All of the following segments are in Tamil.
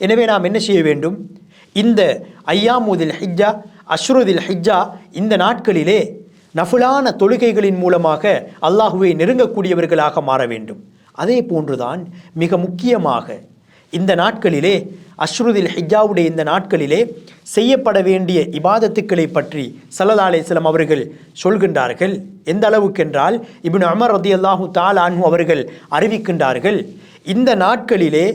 எனவே நாம் என்ன செய்ய வேண்டும்? இந்த ஐயாமுதில் ஹிஜ்ஜா அஷ்ருதில் ஹிஜ்ஜா இந்த நாட்களிலே நஃபுலான தொழுகைகளின் மூலமாக அல்லாஹுவை நெருங்கக்கூடியவர்களாக மாற வேண்டும். அதே போன்றுதான் மிக முக்கியமாக இந்த நாட்களிலே அஷ்ருதில் ஹிஜாவுடைய இந்த நாட்களிலே செய்யப்பட வேண்டிய இபாதத்துக்களை பற்றி சல்லல்லா சிலம் அவர்கள் சொல்கின்றார்கள். எந்த அளவுக்கென்றால் இபின் அமர் ரதி அல்லாஹு தால் அன்ஹு அவர்கள் அறிவிக்கின்றார்கள் இந்த நாட்களிலே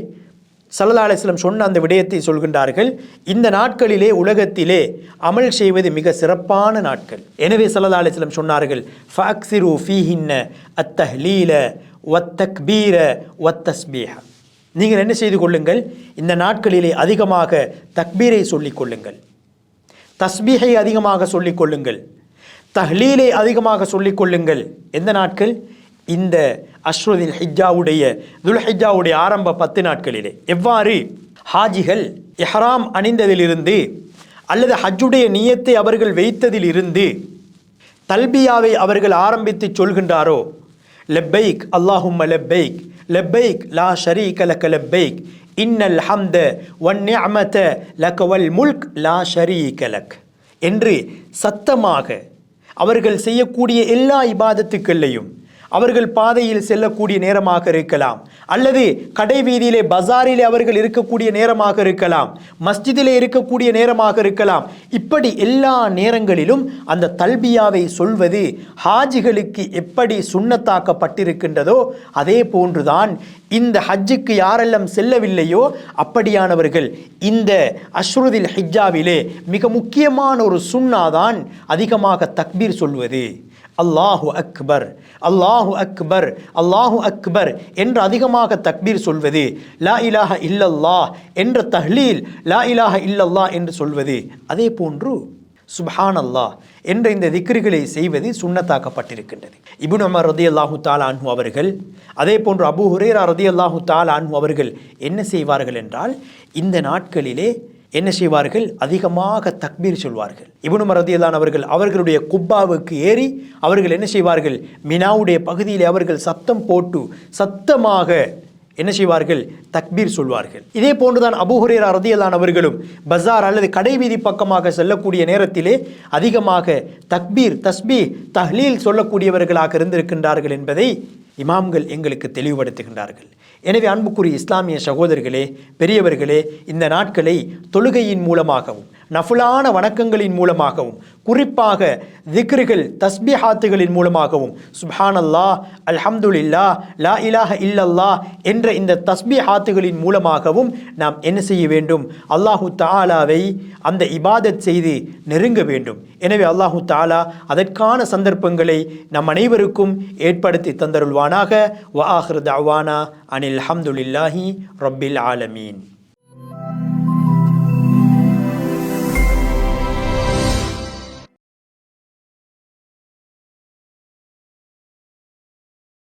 சல்லா அலிஸ்லம் சொன்ன அந்த விடயத்தை சொல்கின்றார்கள். இந்த நாட்களிலே உலகத்திலே அமல் செய்வது மிக சிறப்பான நாட்கள். எனவே சல்லா அலிஸ்லம் சொன்னார்கள் ஃபக்சிரு ஃபீஹின்ன அத்தஹ்லீல ஒத்தக்பீர வத்தஸ்பீஹ. நீங்கள் என்ன செய்து கொள்ளுங்கள் இந்த நாட்களிலே அதிகமாக தக்பீரை சொல்லிக் கொள்ளுங்கள். தஸ்பீஹை அதிகமாக சொல்லிக் கொள்ளுங்கள். தஹ்லீலை அதிகமாக சொல்லிக் கொள்ளுங்கள். எந்த நாட்கள்? இந்த அஸ்ருதில் ஹிஜாவுடைய துல் ஆரம்ப பத்து நாட்களிலே. எவ்வாறு? ஹாஜிகள் எஹராம் அணிந்ததிலிருந்து அல்லது ஹஜ்ஜுடைய நியத்தை அவர்கள் வைத்ததிலிருந்து தல்பியாவை அவர்கள் ஆரம்பித்து சொல்கின்றாரோ? லெப்பைக் அல்லாஹும் லெப்பைக் லெப்பைக் லா ஷரீக லக லெப்பைக் இன்னல் ஹம்த ஒன் அமத லக முல்க் லா ஷரீக லக். என்று சத்தமாக அவர்கள் செய்யக்கூடிய எல்லா இபாதத்துக்கள்லையும் அவர்கள் பாதையில் செல்லக்கூடிய நேரமாக இருக்கலாம். அல்லது கடை வீதியிலே பஜாரிலே அவர்கள் இருக்கக்கூடிய நேரமாக இருக்கலாம். மஸ்ஜிதிலே இருக்கக்கூடிய நேரமாக இருக்கலாம். இப்படி எல்லா நேரங்களிலும் அந்த தல்பியாவை சொல்வது ஹாஜிகளுக்கு எப்படி சுண்ணத்தாக்கப்பட்டிருக்கின்றதோ அதே போன்றுதான் இந்த ஹஜ்ஜுக்கு யாரெல்லாம் செல்லவில்லையோ அப்படியானவர்கள் இந்த அஸ்ருதில் ஹிஜ்ஜாவிலே மிக முக்கியமான ஒரு சுண்ணாதான் அதிகமாக தக்பீர் சொல்வது. அல்லாஹு அக்பர் அல்லாஹு அக்பர் அல்லாஹு அக்பர் என்று அதிகமாக தக்பீர் சொல்வது லா இலாஹ இல்லல்லா என்ற தஹ்லீல் லா இலாஹ இல்லல்லா என்று சொல்வது அதே போன்று சுபஹான் அல்லாஹ் என்ற இந்த திக்ருகளை செய்வது சுண்ணத்தாக்கப்பட்டிருக்கின்றது. இபுன் அமர் ரதி அல்லாஹு தால் அன்ஹு அவர்கள் அதே போன்று அபு ஹுரேரா ரதி அல்லாஹு தால் அன்ஹு அவர்கள் என்ன செய்வார்கள் என்றால் இந்த நாட்களிலே என்ன செய்வார்கள்? அதிகமாக தக்பீர் சொல்வார்கள். இப்னு உமர் ரதியல்லான் அவர்கள் அவர்களுடைய குப்பாவுக்கு ஏறி அவர்கள் என்ன செய்வார்கள்? மினாவுடைய பகுதியில் அவர்கள் சத்தம் போட்டு சத்தமாக என்ன செய்வார்கள்? தக்பீர் சொல்வார்கள். இதே போன்றுதான் அபு ஹுரேரா ரதியல்லான் அவர்களும் பஜார் அல்லது கடைவீதி பக்கமாக செல்லக்கூடிய நேரத்திலே அதிகமாக தக்பீர் தஸ்பீ தஹ்லீல் சொல்லக்கூடியவர்களாக இருந்திருக்கின்றார்கள் என்பதை இமாம்கள் எங்களுக்கு தெளிவுபடுத்துகின்றார்கள். எனவே அன்புக்குரிய இஸ்லாமிய சகோதரர்களே பெரியவர்களே இந்த நாட்களை தொழுகையின் மூலமாகவும் நஃபுலான வணக்கங்களின் மூலமாகவும் குறிப்பாக திக்ருகள் தஸ்பிஹாத்துகளின் மூலமாகவும் சுஹான் அல்லா அல்ஹம்துல்லா லா இலாஹ இல்லல்லா என்ற இந்த தஸ்பிஹாத்துகளின் மூலமாகவும் நாம் என்ன செய்ய வேண்டும்? அல்லாஹு தாலாவை அந்த இபாதத் செய்து நெருங்க வேண்டும். எனவே அல்லாஹு தாலா அதற்கான சந்தர்ப்பங்களை நம் அனைவருக்கும் ஏற்படுத்தி தந்தருள்வானாக. வ அவானா தவானா அனில் அஹமதுல்லாஹி ரப்பில் ஆலமீன்.